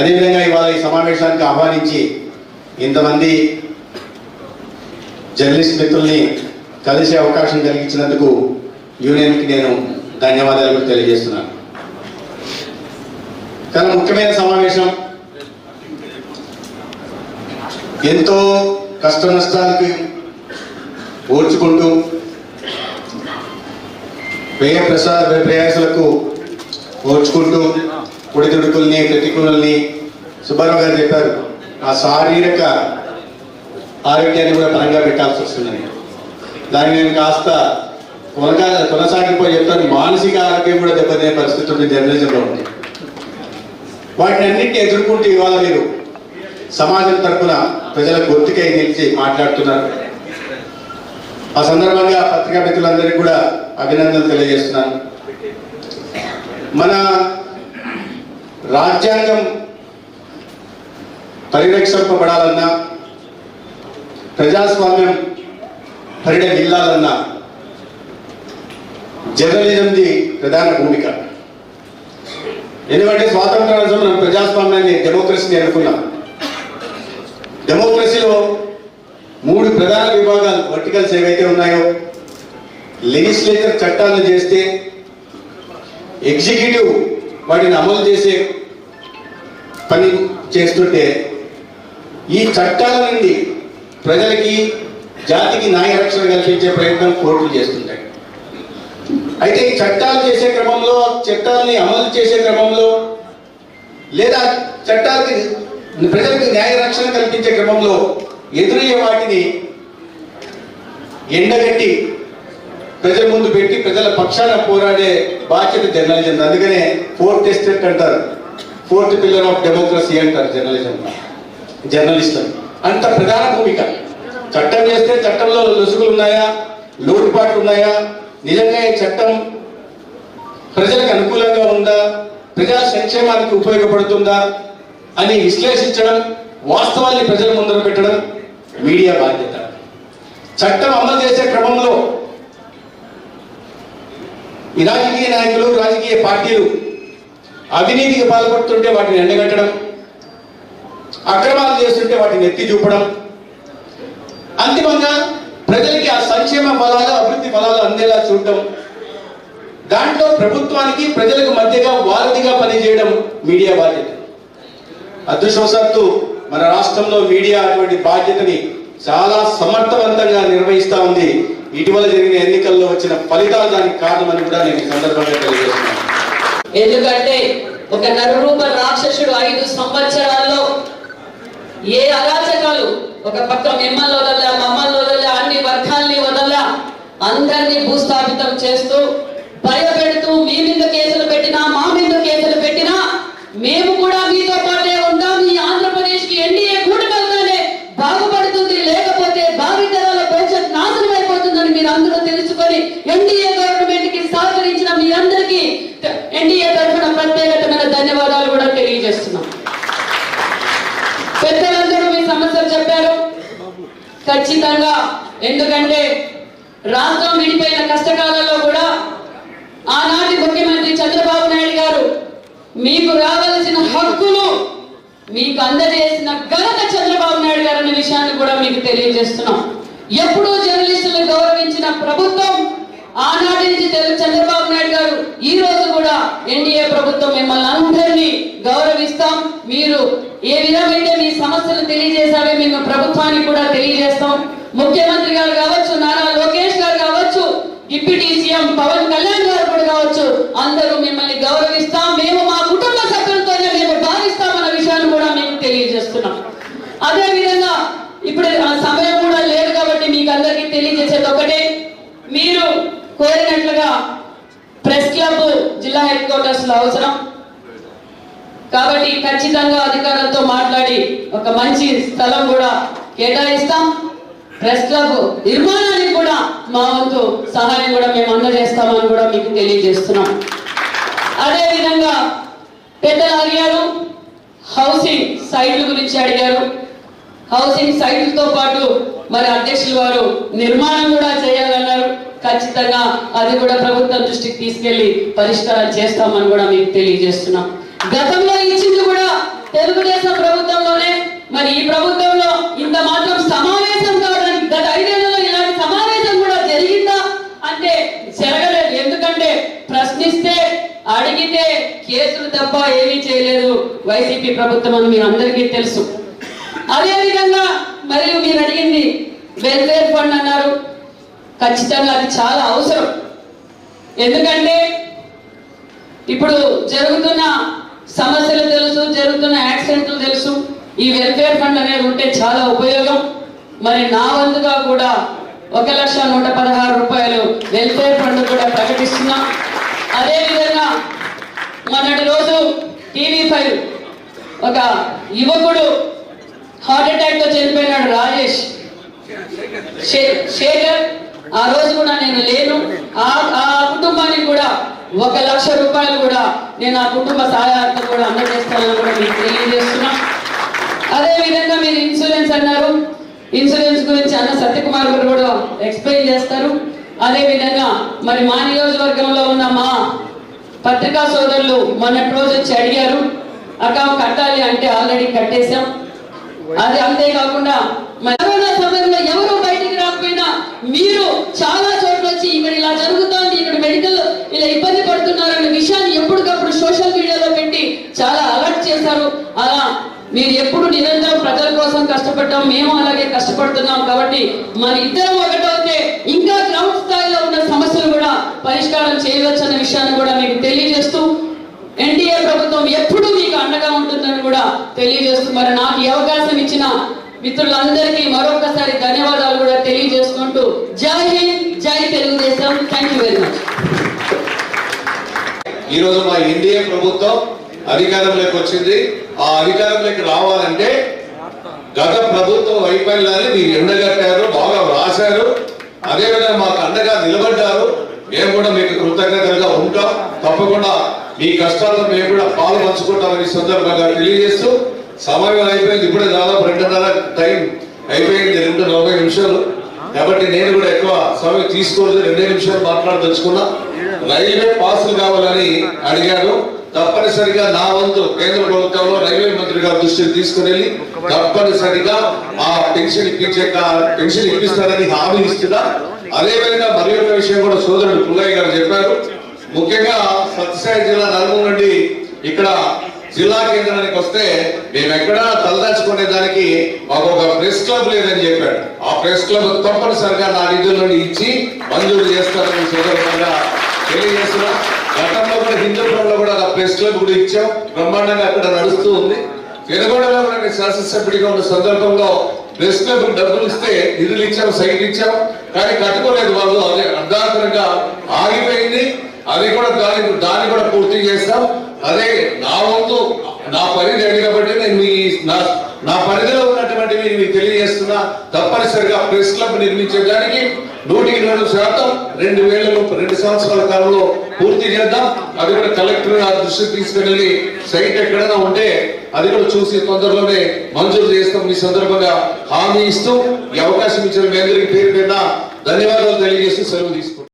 అదేవిధంగా ఇవాళ ఈ సమావేశానికి ఆహ్వానించి ఇంతమంది జర్నలిస్ట్ మిత్రుల్ని కలిసే అవకాశం కలిగించినందుకు యూనియన్కి నేను ధన్యవాదాలు తెలియజేస్తున్నాను. కానీ ముఖ్యమైన సమావేశం. ఎంతో కష్ట నష్టాలకి ఓర్చుకుంటూ వ్యయ ప్రసా ప్రయాసాలకు ఓర్చుకుంటూ ఒడిదుడుకుల్ని ప్రతికూలల్ని సుబ్బారావు గారు చెప్పారు. ఆ శారీరక ఆరోగ్యాన్ని కూడా పరంగా పెట్టాల్సి వస్తుందని దాన్ని నేను కాస్త కొనగా కొనసాగిపోయి చెప్తాను. మానసిక ఆరోగ్యం కూడా దెబ్బతినే పరిస్థితి ఉంది జర్నలిజంలో ఉంది. వాటిని అన్నింటినీ ఎదుర్కొంటూ ఇవాళ మీరు సమాజం తరఫున ప్రజల గుర్తుకై నిలిచి మాట్లాడుతున్నారు. ఆ సందర్భంగా పత్రికా మిత్రులందరికీ కూడా అభినందనలు తెలియజేస్తున్నాను. మన రాజ్యాంగం పరిరక్షింపబడాలన్నా ప్రజాస్వామ్యం పరిడవిల్లాలన్నా జర్నలిజంది ప్రధాన భూమిక. ఎందుకంటే స్వాతంత్ర మనం ప్రజాస్వామ్యాన్ని డెమోక్రసీని అనుకున్నాం. డెమోక్రసీలో మూడు ప్రధాన విభాగాలు వర్టికల్స్ ఏవైతే ఉన్నాయో లెజిస్లేచర్ చట్టాలను చేస్తే ఎగ్జిక్యూటివ్ వాటిని అమలు చేసే పని చేస్తుంటే ఈ చట్టాల నుండి ప్రజలకి జాతికి న్యాయ రక్షణ కల్పించే ప్రయత్నం కోర్టులు చేస్తుంటాయి. అయితే ఈ చట్టాలు చేసే క్రమంలో చట్టాలని అమలు చేసే క్రమంలో లేదా చట్టాలకి ప్రజలకు న్యాయ రక్షణ కల్పించే క్రమంలో ఎదురయ్యే వాటిని ఎండగట్టి ప్రజల ముందు పెట్టి ప్రజల పక్షాన పోరాడే బాధ్యత జర్నలిజం అందుకనే ఫోర్త్ ఎస్టేట్ అంటారు. ఫోర్త్ పిల్లర్ ఆఫ్ డెమోక్రసీ అంటారు జర్నలిజం. జర్నలిస్ట్ అంత ప్రధాన భూమిక. చట్టం చేస్తే చట్టంలో లొసుగులు ఉన్నాయా లోటుపాట్లు ఉన్నాయా నిజంగా ఈ చట్టం ప్రజలకు అనుకూలంగా ఉందా? ప్రజా సంక్షేమానికి ఉపయోగపడుతుందా? అని విశ్లేషించడం వాస్తవాన్ని ప్రజల ముందర పెట్టడం మీడియా బాధ్యత. చట్టం అమలు చేసే క్రమంలో ఈ రాజకీయ నాయకులు రాజకీయ పార్టీలు అవినీతికి పాల్పడుతుంటే వాటిని ఎండగట్టడం అక్రమాలు చేస్తుంటే వాటిని ఎత్తి చూపడం. అంతిమంగా ప్రజలకి ఆ సంక్షేమ ఫలాలు అభివృద్ధి ఫలాలు అందేలా చూడటం దాంట్లో ప్రభుత్వానికి ప్రజలకు మధ్యగా వారధిగా పనిచేయడం మీడియా బాధ్యత. అదృష్టవశాత్తు మన రాష్ట్రంలో మీడియా అటువంటి బాధ్యతని చాలా సమర్థవంతంగా నిర్వహిస్తూ ఉంది ఇటీవల జరిగిన ఎన్నికల్లో వచ్చిన ఫలితాలు దానికి కారణమని కూడా నేను సందర్భంగా తెలియజేస్తున్నాను. ఎందుకంటే ఒక నరరూప రాక్షసుడు ఐదు సంవత్సరాల్లో ఏ అరాచకాలు ఒక పక్క మిమ్మల్ని వదల్లా మమ్మల్ని వదల్లా అన్ని వర్గాల్ని వదల్లా అందరినీ భూస్థాపితం చేస్తూ భయపెడుతూ మీ మీద కేసులు పెట్టినా మా మీద కేసులు పెట్టినా మేము కూడా మీతో పాటే ఉంటాం ఈ ఆంధ్రప్రదేశ్కి ఎన్డీఏ కూటమితోనే బాగుపడుతుంది లేకపోతే భావితరాల భవిష్యత్ నాశనం అయిపోతుందని మీరు అందరూ తెలుసుకొని ఎన్డీఏ గవర్నమెంట్కి సహకరించిన మీరందరికీ ఎన్డీఏ తరఫున ప్రత్యేకమైన ధన్యవాదాలు కూడా తెలియజేస్తున్నాం. పెద్దలందరూ మీ సమస్యలు చెప్పారు. ఖచ్చితంగా ఎందుకంటే రాష్ట్రం విడిపోయిన కష్టకాలంలో కూడా ఆనాటి ముఖ్యమంత్రి చంద్రబాబు నాయుడు గారు మీకు రావాల్సిన హక్కులు మీకు అందజేసిన ఘనత చంద్రబాబు నాయుడు గారు అనే విషయాన్ని కూడా మీకు తెలియజేస్తున్నాం. ఎప్పుడూ జర్నలిస్టులను గౌరవించిన ప్రభుత్వం ఆనాటి నుంచి తెలుగు చంద్రబాబు నాయుడు గారు ఈ రోజు కూడా ఎన్డీఏ ప్రభుత్వం మిమ్మల్ని అందరినీ గౌరవిస్తాం. మీరు ఏ విధమైతే మీ సమస్యలు తెలియజేశారో మేము ప్రభుత్వానికి కూడా తెలియజేస్తాం. ముఖ్యమంత్రి గారు కావచ్చు నారా లోకేష్ గారు కావచ్చు డిప్యూటీ సీఎం పవన్ కళ్యాణ్ గారు కూడా కావచ్చు అందరూ మిమ్మల్ని గౌరవిస్తాం. మేము మా కుటుంబ సభ్యులతోనే మేము భావిస్తామన్న విషయాన్ని కూడా మేము తెలియజేస్తున్నాం. అదే విధంగా ఇప్పుడు సమయం కూడా లేదు కాబట్టి మీకు అందరికీ తెలియజేసేది ఒకటే. మీరు కోరినట్లుగా ప్రెస్ క్లబ్ జిల్లా హెడ్ క్వార్టర్స్లో అవసరం. కాబట్టి ఖచ్చితంగా అధికారులతో మాట్లాడి ఒక మంచి స్థలం కూడా కేటాయిస్తాం. ప్రెస్ క్లబ్ నిర్మాణానికి కూడా మా వంతు సహాయం కూడా మేము అందజేస్తామని కూడా మీకు తెలియజేస్తున్నాం. అదే విధంగా పెద్దలు అడిగారు హౌసింగ్ సైట్ల గురించి అడిగారు. హౌసింగ్ సైట్లతో పాటు మరి అధ్యక్షులు వారు నిర్మాణం కూడా చేయాలన్నారు. ఖచ్చితంగా అది కూడా ప్రభుత్వం దృష్టికి తీసుకెళ్ళి పరిష్కారం చేస్తామని కూడా మీకు తెలియజేస్తున్నాం. గతంలో ఇచ్చింది కూడా తెలుగుదేశం ప్రభుత్వంలోనే. మరి ఈ ప్రభుత్వంలో ఇంత మాత్రం సమావేశం కావడానికి గత ఐదేళ్ళలో ఇలాంటి సమావేశం కూడా జరిగిందా? అంటే జరగలేదు. ఎందుకంటే ప్రశ్నిస్తే అడిగితే కేసులు తప్ప ఏమీ చేయలేదు వైసీపీ ప్రభుత్వం అని మీ అందరికీ తెలుసు. అదే విధంగా మరియు మీరు అడిగింది వెల్ఫేర్ ఫండ్ అన్నారు. ఖచ్చితంగా అది చాలా అవసరం. ఎందుకంటే ఇప్పుడు జరుగుతున్న సమస్యలు తెలుసు జరుగుతున్న యాక్సిడెంట్లు తెలుసు. ఈ వెల్ఫేర్ ఫండ్ అనేది ఉంటే చాలా ఉపయోగం. మరి నా వంతుగా కూడా ఒక లక్ష నూట పదహారు రూపాయలు వెల్ఫేర్ ఫండ్ కూడా ప్రకటిస్తున్నాం. అదేవిధంగా మొన్నటి రోజు టీవీ ఫైవ్ ఒక యువకుడు హార్ట్ అటాక్తో చనిపోయినాడు రాజేష్. శేఖర్ ఆ రోజు కూడా నేను లేను. ఆ ఆ కుటుంబానికి కూడా ఒక లక్ష రూపాయలు కూడా నేను ఆ కుటుంబ సహాయార్థం కూడా అందజేస్తానని కూడా మీకు తెలియజేస్తున్నా. అదే విధంగా మీరు ఇన్సూరెన్స్ అన్నారు. ఇన్సూరెన్స్ గురించి అన్న సత్యకుమార్ గారు కూడా ఎక్స్ప్లెయిన్ చేస్తారు. అదే విధంగా మరి మా నియోజకవర్గంలో ఉన్న మా పత్రికా సోదరులు మొన్నటి రోజు వచ్చి అడిగారు. అక్క కట్టాలి అంటే ఆల్రెడీ కట్టేశాం. అది అంతేకాకుండా కరోనా సమయంలో ఎవరు మీరు చాలా చోట్ల వచ్చి ఇక్కడ ఇలా జరుగుతోంది ఇక్కడ మెడికల్ ఇలా ఇబ్బంది పడుతున్నారన్న విషయాన్ని ఎప్పటికప్పుడు సోషల్ మీడియాలో పెట్టి చాలా అలర్ట్ చేశారు. అలా మీరు ఎప్పుడు నిరంతరం ప్రజల కోసం కష్టపడ్డాం మేము అలాగే కష్టపడుతున్నాం కాబట్టి మన ఇద్దరం ఒకటవుతే ఇంకా గ్రౌండ్ స్థాయిలో ఉన్న సమస్యలు కూడా పరిష్కారం చేయవచ్చు అన్న విషయాన్ని కూడా మీకు తెలియజేస్తూ ఎన్డీఏ ప్రభుత్వం ఎప్పుడు మీకు అండగా ఉంటుందని కూడా తెలియజేస్తూ మరి నాకు ఈ అవకాశం ఇచ్చిన మిత్రులందరికీ మరొకసారి ధన్యవాదాలు కూడా తెలియజేసుకుంటూ థ్యాంక్ యూ వెరీ మచ్ ఈరోజు మా ఎన్డీఏ ప్రభుత్వం అధికారంలోకి వచ్చింది. ఆ అధికారంలోకి రావాలంటే గత ప్రభుత్వ వైఫల్యాన్ని మీరు ఎండగట్టారు బాగా రాశారు అదేవిధంగా మాకు అండగా నిలబడ్డారు. మేము కూడా మీకు కృతజ్ఞతలుగా ఉంటాం. తప్పకుండా మీ కష్టాలను మేము కూడా పాలు పంచుకుంటామని సందర్భంగా తెలియజేస్తూ సమయం అయిపోయింది. ఇప్పుడే దాదాపు రెండున్నర టైం అయిపోయింది. రెండు నలభై నిమిషాలు. కాబట్టి నేను కూడా ఎక్కువ సమయం తీసుకోలేదు. రెండే నిమిషాలు మాట్లాడదలుచుకున్నా. రైల్వే పాసులు కావాలని అడిగారు. తప్పనిసరిగా నా వంతు కేంద్ర ప్రభుత్వంలో రైల్వే మంత్రి గారి దృష్టిని తీసుకుని వెళ్ళి తప్పనిసరిగా ఆ పెన్షన్ ఇప్పించే పెన్షన్ ఇప్పిస్తారని హామీ ఇస్తున్నా. అదే విధంగా మరి ఒక విషయం కూడా సోదరుడు పుల్లయ్య గారు చెప్పారు. ముఖ్యంగా సత్యసాయి జిల్లా నలుగురు నుండి ఇక్కడ జిల్లా కేంద్రానికి వస్తే మేము ఎక్కడా తలదాచుకునే దానికి మాకు ఒక ప్రెస్ క్లబ్ లేదని చెప్పాడు. ఆ ప్రెస్ క్లబ్ తప్పనిసరిగా నా నిధులను ఇచ్చి మంజూరు చేస్తారని సందర్భంగా తెలియజేస్తున్నా గతంలో కూడా హిందూపురంలో కూడా ఆ ప్రెస్ క్లబ్ కూడా ఇచ్చాం. బ్రహ్మాండంగా అక్కడ నడుస్తూ ఉంది. పెనుగొండలో కూడా శాసనసభ్యుడిగా ఉన్న సందర్భంలో ప్రెస్ క్లబ్ డబ్బులు ఇస్తే నిధులు ఇచ్చాం సైట్ ఇచ్చాం. కానీ కట్టుకోలేదు వాళ్ళు అదే అర్ధాంతరంగా ఆగిపోయింది. అది కూడా దాని దాన్ని కూడా పూర్తి చేస్తాం. అదే నా వంతు నా పరిధి అడిగబట్టి నేను మీ నా నా పరిధిలో ఉన్నటువంటి మీరు మీకు తెలియజేస్తున్నా తప్పనిసరిగా ప్రెస్ క్లబ్ నిర్మించడానికి నూటికి నూరు శాతం రెండు వేలలో రెండు సంవత్సరాల కాలంలో పూర్తి చేద్దాం. అది కూడా కలెక్టర్ దృష్టికి తీసుకెళ్ళి సైట్ ఎక్కడైనా ఉంటే అది కూడా చూసి తొందరలోనే మంజూరు చేస్తాం. ఈ సందర్భంగా హామీ ఇస్తూ ఈ అవకాశం ఇచ్చిన మీ అందరికీ పేరు పేరున ధన్యవాదాలు తెలియజేస్తూ సెలవు తీసుకుంటాం